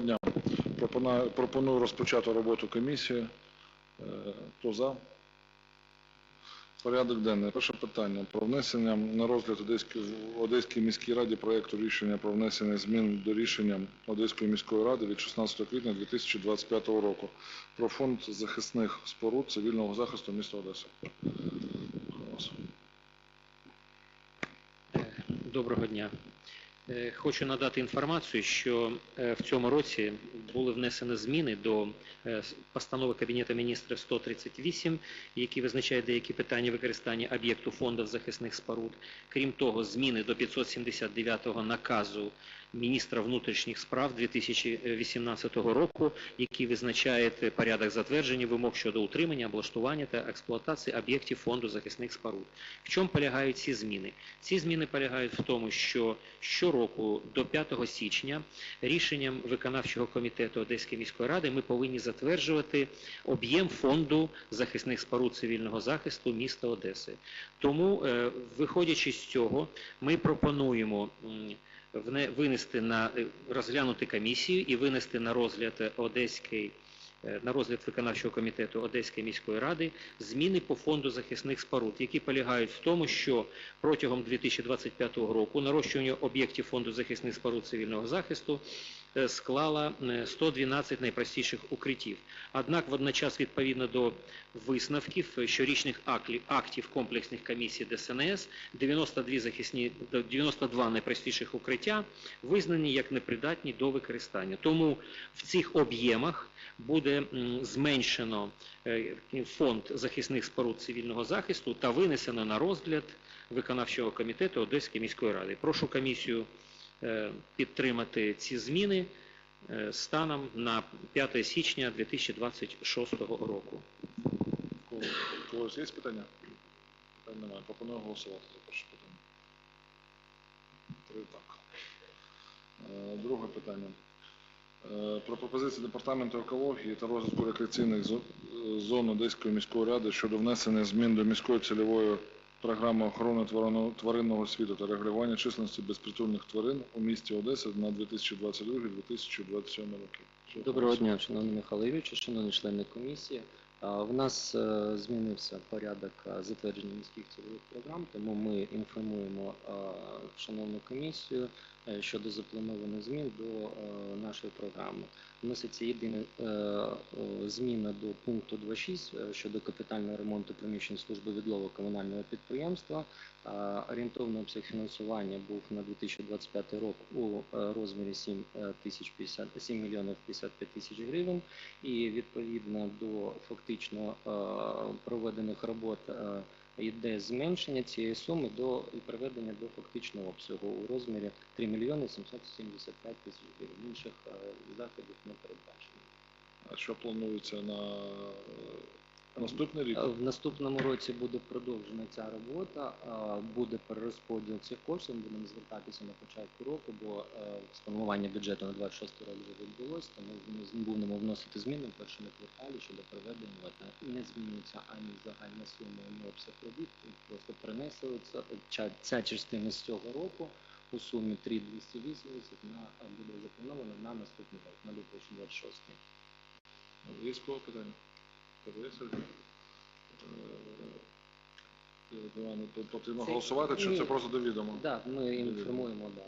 дня. Пропоную, пропоную розпочати роботу комісії. Е, Хто за? Порядок денний. Перше питання. Про внесення на розгляд Одеської, в Одеській міській раді проєкту рішення про внесення змін до рішення Одеської міської ради від 16 квітня 2025 року про фонд захисних споруд цивільного захисту міста Одеси. Доброго дня. Е, Хочу надати інформацію, що е, в цьому році були внесені зміни до е, постанови Кабінету міністрів 138, які визначають деякі питання використання об'єкту фондів захисних споруд. Крім того, зміни до 579 наказу міністра внутрішніх справ 2018 року, який визначає порядок затвердження вимог щодо утримання, облаштування та експлуатації об'єктів фонду захисних споруд. В чому полягають ці зміни? Ці зміни полягають в тому, що щороку до 5 січня рішенням виконавчого комітету Одеської міської ради ми повинні затверджувати об'єм фонду захисних споруд цивільного захисту міста Одеси. Тому, е, виходячи з цього, ми пропонуємо винести на е, розглянути комісію і винести на розгляд Одеської е, на розгляд виконавчого комітету Одеської міської ради зміни по фонду захисних споруд, які полягають в тому, що протягом 2025 року нарощування об'єктів фонду захисних споруд цивільного захисту склала е, 112 найпростіших укриттів. Однак водночас відповідно до висновків е, щорічних актів комплексних комісій ДСНС 92 захисні 92 найпростіших укриття визнані як непридатні до використання. Тому в цих об'ємах буде зменшено е, фонд захисних споруд цивільного захисту та винесено на розгляд виконавчого комітету Одеської міської ради. Прошу комісію е, підтримати ці зміни е, станом на 5 січня 2026 року. Когось є питання? Питань немає. Пропоную голосувати за перше питання. Три так. Е, Друге питання. Е, Про пропозицію департаменту екології та розвитку рекреаційних е, зон Одеської міської ради щодо внесення змін до міської цільової програми охорони тваринного, світу та регулювання численності безпритульних тварин у місті Одеса на 2022-2027 роки. Доброго дня, шановний Михайло шановні члени комісії. В нас е, змінився порядок е, затвердження міських цільових програм, тому ми інформуємо е, шановну комісію щодо запланованих змін до нашої програми. Вноситься єдина е, е, зміна до пункту 2.6 е, щодо капітального ремонту приміщень служби відлову комунального підприємства. А, Орієнтовний обсяг фінансування був на 2025 рік у е, розмірі 7 е, тисяч 7 мільйонів 55 тисяч гривень. І відповідно до фактично е, проведених робот е, йде зменшення цієї суми до і приведення до фактичного обсягу у розмірі 3 мільйони 775 тисяч гривень. Інших е, заходів не передбачено. А що планується на наступний рік? В наступному році буде продовжена ця робота, буде перерозподіл цих коштів. Ми будемо звертатися на початку року, бо е, сформування бюджету на 26 рік вже відбулось, тому ми будемо вносити зміни в першому кварталі щодо проведення. Не змінюється ані загальна сума, ані обсяг робіт. Просто перенесується ця, частина з цього року у сумі 3,280 на е, буде заплановано на наступний рік, на 2026. Є питання? Сергій? Е, тут Потрібно голосувати, чи це просто до відома? Так, ми інформуємо, да.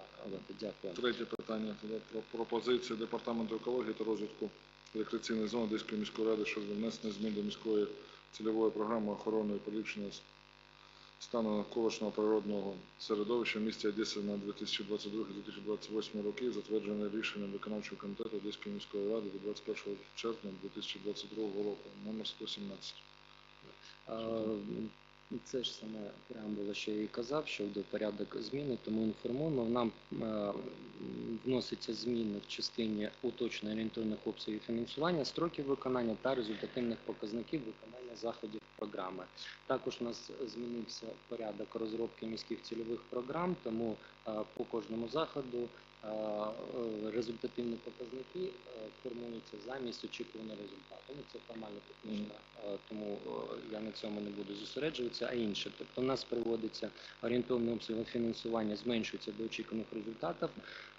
Дякую. Третє питання про пропозицію департаменту екології та розвитку рекреаційної зони Одеської міської ради щодо внесення змін до міської цільової програми охорони і поліпшення стану навколишнього природного середовища в місті Одеси на 2022-2028 роки, затверджене рішенням виконавчого комітету Одеської міської ради від 21 червня 2022 року, номер 117. А, Це ж саме преамбула, що я і казав, щодо порядок зміни, тому інформуємо. Нам е, вносяться зміни в частині уточнення орієнтовних обсягів фінансування, строків виконання та результативних показників виконання заходів програми. Також у нас змінився порядок розробки міських цільових програм, тому е, по кожному заходу результативні показники е, формується замість очікуваного результату. Ну, це формально технічно, е, тому е, я на цьому не буду зосереджуватися, а інше. Тобто у нас приводиться орієнтовний обсяг фінансування, зменшується до очікуваних результатів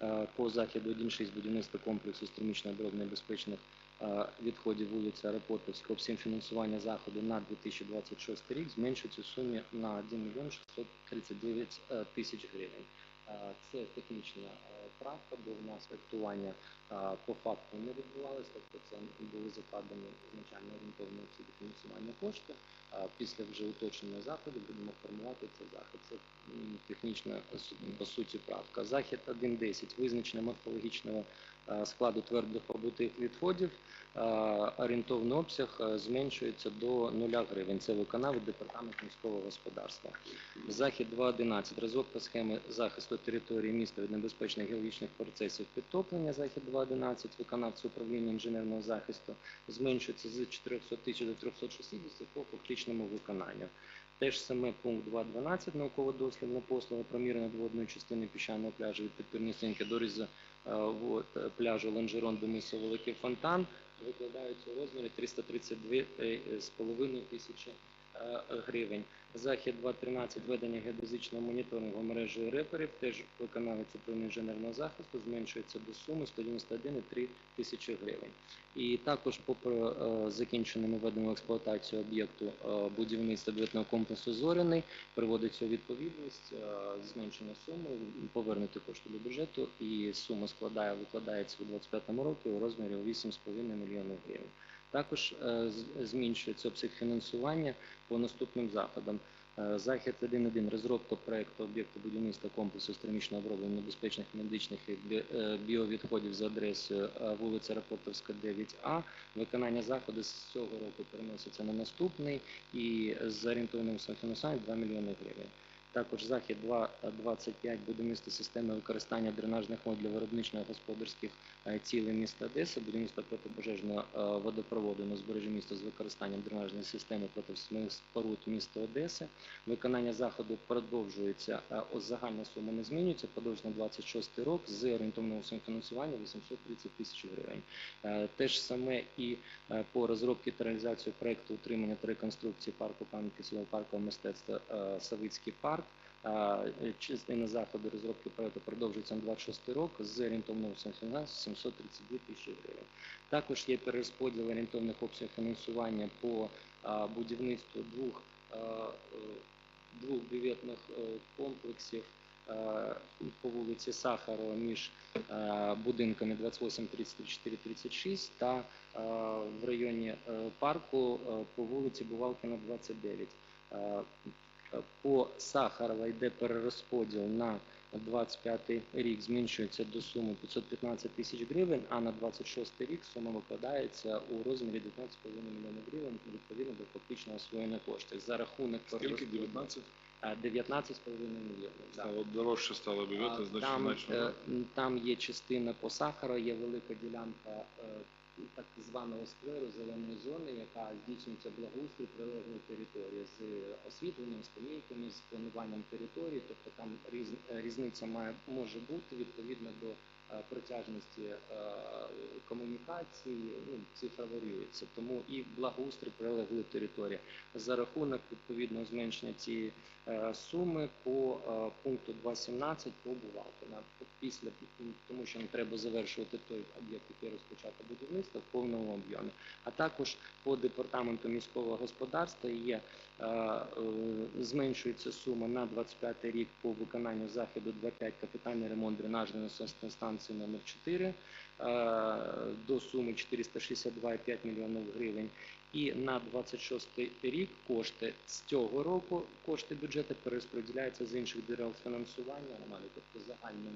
Е, по західу 1.6 будівництва комплексу стермічно обробних безпечних е, відходів вулиці Аеропортовська обсяг фінансування заходу на 2026 рік зменшується в сумі на 1 мільйон 639 е, тисяч гривень. Це технічна правка, бо в нас фактування по факту не відбувалося, тобто це були закладені ізначально орієнтовні обсяги фінансування кошти. А Після вже уточнення заходу будемо формувати цей захід. Це технічна по суті правка. Захід 1.10. Визначення морфологічного складу твердих побутих відходів. Е, Орієнтовний обсяг е, зменшується до 0 гривень. Це виконав департамент міського господарства. Захід 2.11. Розробка схеми захисту території міста від небезпечних геологічних процесів підтоплення. Захід 2.11. Виконавці управління інженерного захисту зменшується з 400 тисяч до 360 по фактичному виконанню. Те ж саме пункт 2.12 науково-дослідна послуга проміри надводної частини піщаного пляжу від підпірної стінки до різа е, вод, е, пляжу Ланжерон місця Великий Фонтан. Викладаються у розмірі 332,5 тисячі е, гривень. Захід 2.13 ведення геодезичного моніторингу мережі реперів теж виконавець управління інженерного захисту зменшується до суми 191,3 тисячі гривень. І також, попри е, закінченому введенню експлуатацію об'єкту е, будівництва бюджетного комплексу Зоряний, приводиться у відповідність е, зменшення суми, повернути кошти до бюджету, і сума складає викладається у 2025 році у розмірі 8,5 мільйонів гривень. Також е, зменшується обсяг фінансування по наступним заходам. Е, Захід 1.1. Розробка проекту об'єкту будівництва комплексу стермічного оброблення небезпечних медичних е, біовідходів за адресою вулиця Рапортовська, 9А. Виконання заходу з цього року переноситься на наступний і з орієнтовним фінансуванням 2 мільйони гривень. Також захід 2.25 будівництво системи використання дренажних вод для виробничо-господарських е, цілей міста Одеси, будівництво протипожежного е, водопроводу на збережжі міста з використанням дренажної системи протисмих споруд міста Одеси. Виконання заходу продовжується, е, о, загальна сума не змінюється, продовжується на 26 рік з орієнтовним фінансування 830 тисяч гривень. Е, Те ж саме і е, по розробці та реалізації проекту утримання та реконструкції парку пам'ятки сільського паркового мистецтва е, Савицький парк. Е, Частина заходу розробки проекту продовжується на 26 рік з орієнтовним фінансуванням 732 тисячі гривень. Також є перерозподіл орієнтовних обсягів фінансування по будівництву двох, е, двох бюветних е, комплексів по вулиці Сахарова між будинками 28, 34, 36 та в районі парку по вулиці Бувалкіна 29. Е, По Сахарова йде перерозподіл на 25 рік зменшується до суми 515 тисяч гривень, а на 26 рік сума викладається у розмірі 19,5 мільйонів гривень відповідно до фактичного освоєння коштів. За рахунок Скільки? перерозподілу- 19? Е, 19,5 мільйонів. да. Стало дорожче стало А, бюджети, значить, Там, значно. е, там є частина по Сахару, є велика ділянка е, так званого скверу зеленої зони, яка здійснюється благоустрій прилеглої території з освітленням, з помійками, з плануванням території. Тобто там різ, різниця має може бути відповідно до протяжності е, комунікації. Ну, цифра варіюється. Тому і благоустрій прилеглої території за рахунок відповідного зменшення цієї е, суми по е, пункту 2.17 по Бувалкіна. Після тому, що не треба завершувати той об'єкт, який розпочато будівництво в повному об'ємі. А також по департаменту міського господарства є е, е, зменшується сума на 25 рік по виконанню заходу 2.5 капітальний ремонт дренажної насосної станції номер 4 е, до суми 462,5 мільйонів гривень. І на 26 рік кошти з цього року кошти бюджету перерозподіляються з інших джерел фінансування. Нормально, тобто загальний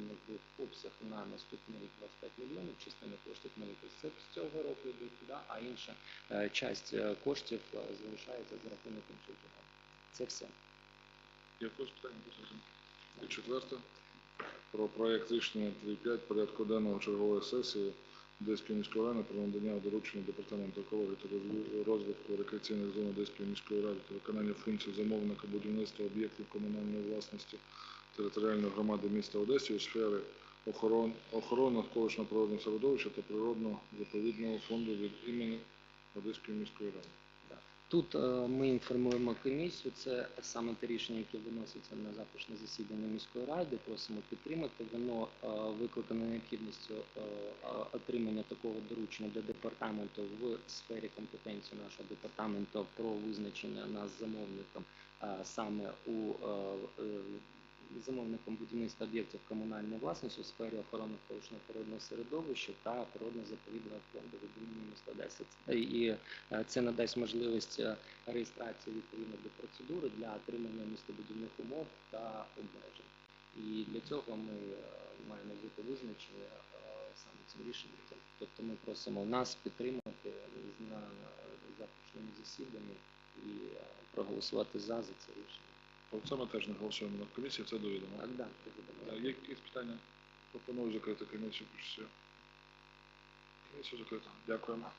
обсяг на наступний рік 25 мільйонів, частина коштів використання з цього року йдуть туди, а інша е, часть е, коштів залишається за рахунок інших джерел. Це все. Якось питання? Четверте. Про проект рішення 3.5 порядку денного чергової сесії Одеської міської ради про надання доручення департаменту екології та розвитку- рекреаційних зон Одеської міської ради та виконання функцій замовника будівництва об'єктів комунальної власності територіальної громади міста Одеси у сфері охорон, охорони навколишнього природного середовища та природного заповідного фонду від імені Одеської міської ради. Тут е, ми інформуємо комісію. Це саме те рішення, яке виноситься на завтрашнє засідання міської ради. Просимо підтримати. Воно викликано викликане необхідністю е, е, отримання такого доручення для департаменту в сфері компетенції нашого департаменту про визначення нас замовником е, саме у е, е, замовником будівництва об'єктів комунальної власності у сфері охорони навколишнього природного середовища та природно-заповідного фонду від міста Одеси. І е, це надасть можливість е, реєстрації відповідно до процедури для отримання містобудівних умов та обмежень. І для цього ми е, маємо бути визначені саме цим рішенням. Тобто ми просимо нас підтримати на завтрашньому засіданні і проголосувати за за це рішення. Про це ми теж не голосуємо на комісії, це довідомо. Так, да, Е, Є якісь питання? Пропоную закрити комісію. Комісію закрита. Дякуємо.